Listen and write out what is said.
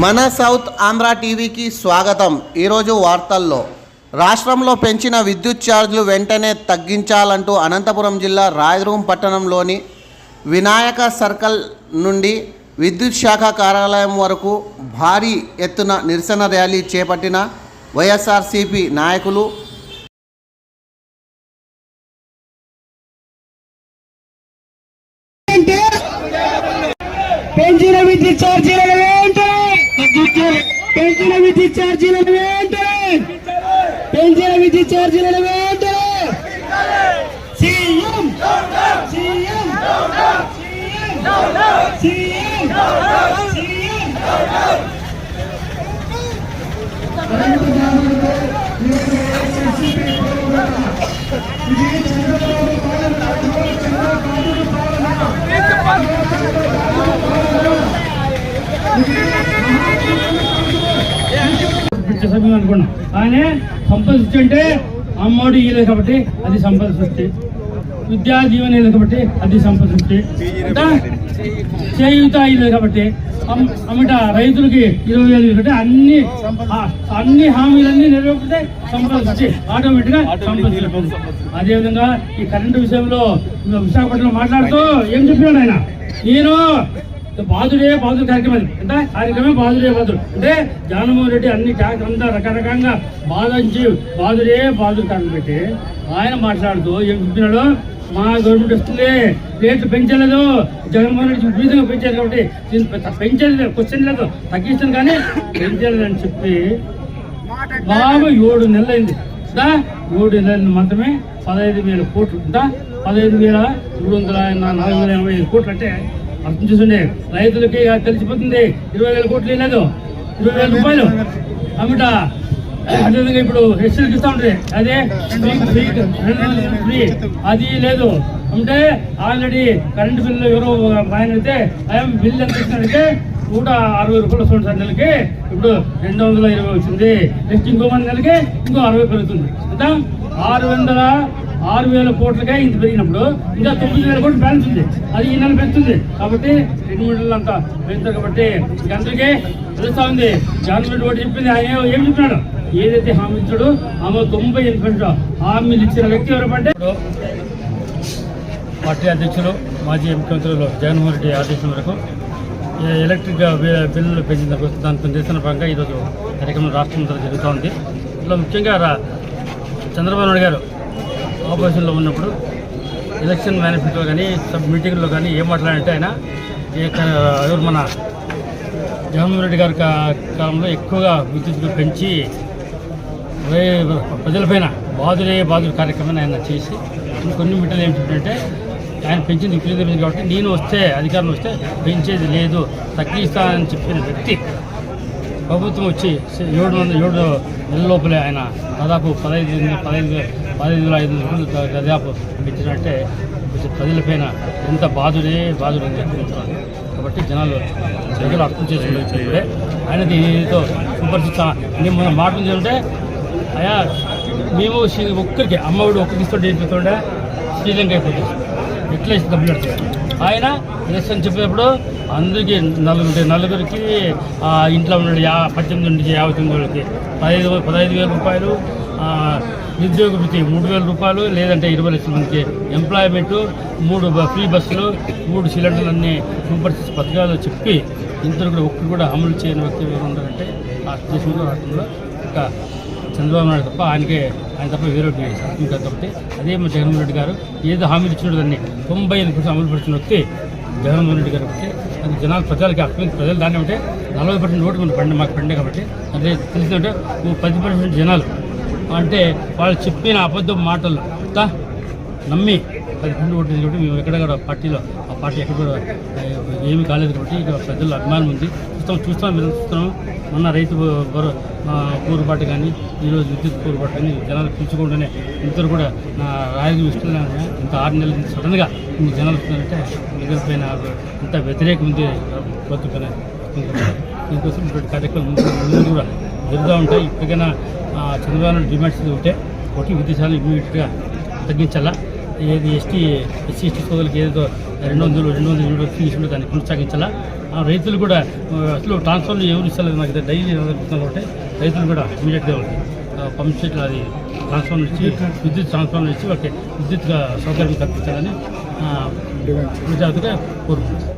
మన సౌత్ ఆంధ్ర టీవీకి స్వాగతం. ఈరోజు వార్తల్లో రాష్ట్రంలో పెంచిన విద్యుత్ ఛార్జీలు వెంటనే తగ్గించాలంటూ అనంతపురం జిల్లా రాయదుర్గం పట్టణంలోని వినాయక సర్కిల్ నుండి విద్యుత్ శాఖ కార్యాలయం వరకు భారీ ఎత్తున నిరసన ర్యాలీ చేపట్టిన వైఎస్ఆర్సీపీ నాయకులు పెంచిన విద్యుత్ ఛార్జీలను వెంటనే పెంచిన విద్యుత్ ఛార్జీలను వెంటనే పెంచిన విద్యుత్ ఛార్జీలను వెంటనే సీఎం సీఎం సీఎం సీఎం పిచ్చ అనుకున్నాం. కానీ సంపద సృష్టి అంటే అమ్మోడు ఇయ్యలేదు కాబట్టి అది సంపద సృష్టి. విద్యా జీవన ఇయ్యలేదు కాబట్టి అది సంపద సృష్టి. చేయుత ఇయ్యలేదు కాబట్టి అమ్మట రైతులకి ఇరవై వేలు కాబట్టి అన్ని అన్ని హామీలన్నీ నెరవేర్పితే సంపద సృష్టి. ఆటోమేటిక్గా సంపద అదేవిధంగా ఈ కరెంటు విషయంలో విశాఖపట్నంలో మాట్లాడుతూ ఏం చెప్పినాడు ఆయన? నేను బాధుడే బాధుడు కార్యక్రమం అది. అంటే కార్యక్రమం బాధుడే బాధుడు అంటే జగన్మోహన్ రెడ్డి అన్ని ట్యాక్స్ అంతా రకరకంగా బాధించి బాధుడే బాధుడు కార్యక్రమం పెట్టి ఆయన మాట్లాడుతూ ఏం చెప్పినాడు మా గవర్నమెంట్ వస్తుంది రేట్లు పెంచలేదు జగన్మోహన్ రెడ్డి విపరీతంగా పెంచారు కాబట్టి పెంచలేదు క్వశ్చన్ లేదు తగ్గిస్తాను కానీ పెంచలేదు అని చెప్పి బాబు ఏడు నెలలైంది. ఏడు నెలలు మాత్రమే పదహైదు వేల కోట్లు. దా పదహైదు వేల మూడు వందల నాలుగు వేల ఎనభై ఐదు కోట్లు అంటే అర్థం చూస్తుండే రైతులకి తెలిసిపోతుంది. ఇరవై వేల కోట్లు లేదు. ఇరవై వేల రూపాయలు అమ్మట అదేవిధంగా ఇప్పుడు హెచ్ఎల్కి ఇస్తా ఉంటుంది అదే ఫ్రీ అది లేదు. అంటే ఆల్రెడీ కరెంటు బిల్లు ఎవరో ఆయన అయితే ఆయన బిల్లు ఎంత ఇచ్చినాడంటే నూట అరవై రూపాయలు వస్తుంది సార్ నెలకి. ఇప్పుడు రెండు వందల ఇరవై వచ్చింది. నెక్స్ట్ ఇంకో మంది నెలకి ఇంకో అరవై పెరుగుతుంది. అంటే ఆరు వందల ఆరు వేల కోట్లకే ఇంత పెరిగినప్పుడు ఇంకా తొమ్మిది వేల కోట్లు బ్యాలెన్స్ ఉంది. అది ఈ నెల పెరుగుతుంది. కాబట్టి రెండు మూడు నెలలు అంతా పెరుగుతారు కాబట్టి ఇంక అందరికీ తెలుస్తా ఉంది. గవర్నమెంట్ ఒకటి చెప్పింది. ఆయన ఏం- చెప్పినాడు ఏదైతే హామీ ఇచ్చాడో ఆమె తొంభై ఎనిమిది హామీలు ఇచ్చిన వ్యక్తి ఎవరంటే పార్టీ అధ్యక్షులు మాజీ ముఖ్యమంత్రులు జగన్మోహన్ రెడ్డి ఆదేశం వరకు ఎలక్ట్రిక్ బిల్లులు పెంచిన దానికి నిరసన భాగంగా ఈరోజు కార్యక్రమం రాష్ట్రం జరుగుతూ ఉంది. ఇందులో ముఖ్యంగా రా- చంద్రబాబు నాయుడు గారు ఆపోజిషన్లో ఉన్నప్పుడు ఎలక్షన్ మేనిఫెస్టో కానీ సబ్ మీటింగ్లో కానీ ఏం మాట్లాడంటే ఆయన ఎవరు మన జగన్మోహన్ రెడ్డి గారి కాలంలో ఎక్కువగా విద్యుత్తులు పెంచి ప్రజలపైన బాధులే బాధుడు కార్యక్రమాన్ని ఆయన చేసి కొన్ని మిట్టలు ఏమిటంటే ఆయన పెంచింది ఇప్పుడు కాబట్టి నేను వస్తే అధికారం వస్తే పెంచేది లేదు తగ్గిస్తానని చెప్పిన వ్యక్తి ప్రభుత్వం వచ్చి ఏడు వందల ఏడు నెలల లోపలే ఆయన దాదాపు పదహైదు పదహైదు పదహైదు ఐదు వందల దాదాపు పెంచినట్టే కొంచెం ప్రజలపైన ఎంత బాధుడే బాధుడు అని చెప్తున్నారు. కాబట్టి జనాలు ప్రజలు అర్థం చేసుకునే ఆయన దీనితో సుపరిచిత నేను మన మాటలు చూంటే అయా మేము శ్రీ- ఒక్కరికి అమ్మఒడి ఒక్కరికి ఇస్తుంటే ఏం శ్రీలంక అయిపోతుంది. ఎట్లా ఇస్తే డబ్బులు పెడతారు ఆయన ఎలక్షన్ చెప్పేటప్పుడు అందుకే నలుగురు నలుగురికి ఇంట్లో ఉన్న యా పద్దెనిమిది నుంచి యాభై తొమ్మిది వాళ్ళకి పదహైదు పదహైదు వేల రూపాయలు నిరుద్యోగ వృత్తి మూడు వేల రూపాయలు లేదంటే ఇరవై లక్షల మందికి ఎంప్లాయ్మెంటు మూడు ఫ్రీ బస్సులు మూడు సిలిండర్లు అన్నీ సూపర్ పథకాలు చెప్పి ఇంతలో కూడా ఒక్కరు కూడా అమలు చేయని వ్యక్తి ఎవరు ఉన్నారంటే ఆ దేశంలో రాష్ట్రంలో ఒక చంద్రబాబు నాయుడు తప్ప ఆయనకే ఆయన తప్ప వేరే ఇంకా కాబట్టి అదే మన జగన్మోహన్ రెడ్డి గారు ఏదో హామీలు ఇచ్చినట్టు దాన్ని తొంభై ఎనిమిది అమలు పరిచిన వ్యక్తి జగన్మోహన్ రెడ్డి గారు కాబట్టి అది జనాలు ప్రజలకి అప్పగించి ప్రజలు దాన్ని అంటే నలభై పర్సెంట్ ఓటు ఉంది పండి మాకు పండే కాబట్టి. అదే తెలిసిందంటే పది పర్సెంట్ జనాలు. అంటే వాళ్ళు చెప్పిన అబద్ధం మాటలు తా నమ్మి పది పర్సెంట్ ఓటు కాబట్టి మేము ఎక్కడ కూడా పార్టీలో ఆ పార్టీ ఎక్కడ కూడా ఏమీ కాలేదు కాబట్టి ఇక ప్రజల్లో అభిమానం ఉంది. చూస్తాం చూస్తాం మీరు చూస్తున్నాం. మొన్న రైతు కూరుబాటు కానీ ఈరోజు విద్యుత్ కూరుబాటు కానీ జనాలు పిలుచుకుంటూనే ఇంతరు కూడా నా రాజకీయ ఇస్తున్నాను ఇంత ఆరు నెలల నుంచి సడన్గా జనాలు వస్తున్నారంటే దగ్గర అంత ఇంత వ్యతిరేకం ఉంది ప్రభుత్వం దీనికోసం ఇటువంటి కార్యక్రమం ముందు కూడా జరుగుతూ ఉంటాయి. ఇప్పటికైనా ఆ, చంద్రబాబు డిమాండ్స్ ఉంటే ఒకటి విదేశాలు ఇమీడియట్గా తగ్గించాలా? ఏది ఎస్టీ ఎస్సీ ఎస్టీ సోదరులకు ఏదో రెండు వందలు రెండు వందలు రెండు వందలు తీసుకుంటే దాన్ని కొనసాగించాలా? ఆ రైతులు కూడా అసలు ట్రాన్స్ఫర్లు ఎవరు ఇస్తారు నాకు డైలీ ఉంటే రైతులు కూడా ఇమీడియట్గా పంప్ సెట్లు అది ట్రాన్స్ఫార్మర్ ఇచ్చి విద్యుత్ ట్రాన్స్ఫార్మర్ ఇచ్చి వాళ్ళకి విద్యుత్ సౌకర్యం కల్పించాలని ఆ, ప్రజాతిగా కోరుకుంటున్నాను